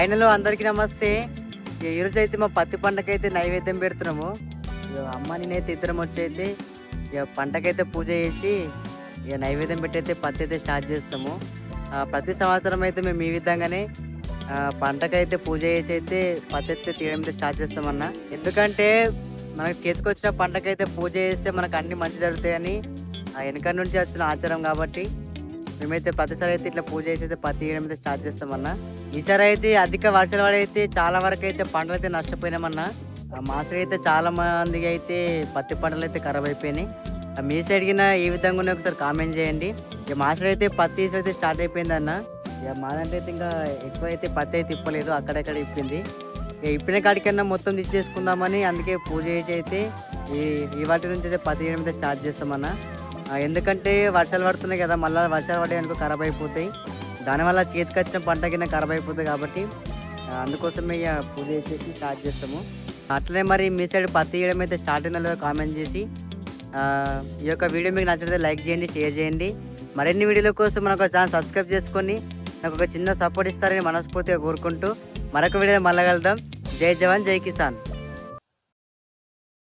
ఆయనలో అందరికీ నమస్తే. ఈరోజు అయితే మా పత్తి పంటకైతే నైవేద్యం పెడుతున్నాము. ఇక అమ్మ నేనైతే ఇద్దరం వచ్చైతే ఇక పంటకైతే పూజ చేసి ఇక నైవేద్యం పెట్టయితే పత్తి అయితే స్టార్ట్ చేస్తాము. ఆ, ప్రతి సంవత్సరం అయితే మేము ఈ విధంగానే పంటకైతే పూజ చేసి అయితే పత్తి అయితే తీయడం అయితే స్టార్ట్ చేస్తామన్న. ఎందుకంటే మనకు చేతికొచ్చిన పంటకైతే పూజ చేస్తే మనకు అన్ని మంచి జరుగుతాయని ఆ వెనక నుంచి వచ్చిన ఆచారం కాబట్టి మేమైతే ప్రతిసారి అయితే ఇట్లా పూజ చేసి అయితే పత్తి వేయడం అయితే స్టార్ట్ చేస్తామన్నా ఈసారి అయితే అధిక వర్షాల వల్ల అయితే చాలా వరకు అయితే పంటలు అయితే నష్టపోయినామన్నా ఆ అయితే చాలా మందికి అయితే పత్తి పంటలు అయితే ఖరాబ్ అయిపోయినాయి. మీ సైడ్కిన ఏ విధంగా ఉన్నాయో ఒకసారి కామెంట్ చేయండి. ఇక మాస్టర్ అయితే పత్తి ఈసారి అయితే స్టార్ట్ అయిపోయిందన్న ఇక మాదంటే అయితే ఇంకా ఎక్కువ అయితే పత్తి అయితే ఇప్పలేదు అక్కడక్కడ ఇప్పింది. ఇక ఇప్పిన కాడికన్నా మొత్తం తీసేసుకుందామని అందుకే పూజ చేసి అయితే ఈ ఇవాటి వాటి నుంచి అయితే పత్తి చేయడం అయితే స్టార్ట్ చేస్తామన్నా ఎందుకంటే వర్షాలు పడుతున్నాయి కదా మళ్ళీ వర్షాలు పడే అనుకో ఖరాబ్ అయిపోతాయి. దానివల్ల చేతికి వచ్చిన పంట కింద ఖరాబ్ అయిపోతుంది కాబట్టి అందుకోసమే ఇక పూజ చేసేసి స్టార్ట్ చేస్తాము. అట్లనే మరి మీ సైడ్ పత్తి వేయడం అయితే స్టార్ట్ అయిన కామెంట్ చేసి ఈ యొక్క వీడియో మీకు నచ్చితే లైక్ చేయండి షేర్ చేయండి. మరిన్ని వీడియోల కోసం మనకు ఒక ఛానల్ సబ్స్క్రైబ్ చేసుకొని నాకు ఒక చిన్న సపోర్ట్ ఇస్తారని మనస్ఫూర్తిగా కోరుకుంటూ మరొక వీడియో మళ్ళీ కలుద్దాం. జై జవాన్ జై కిసాన్.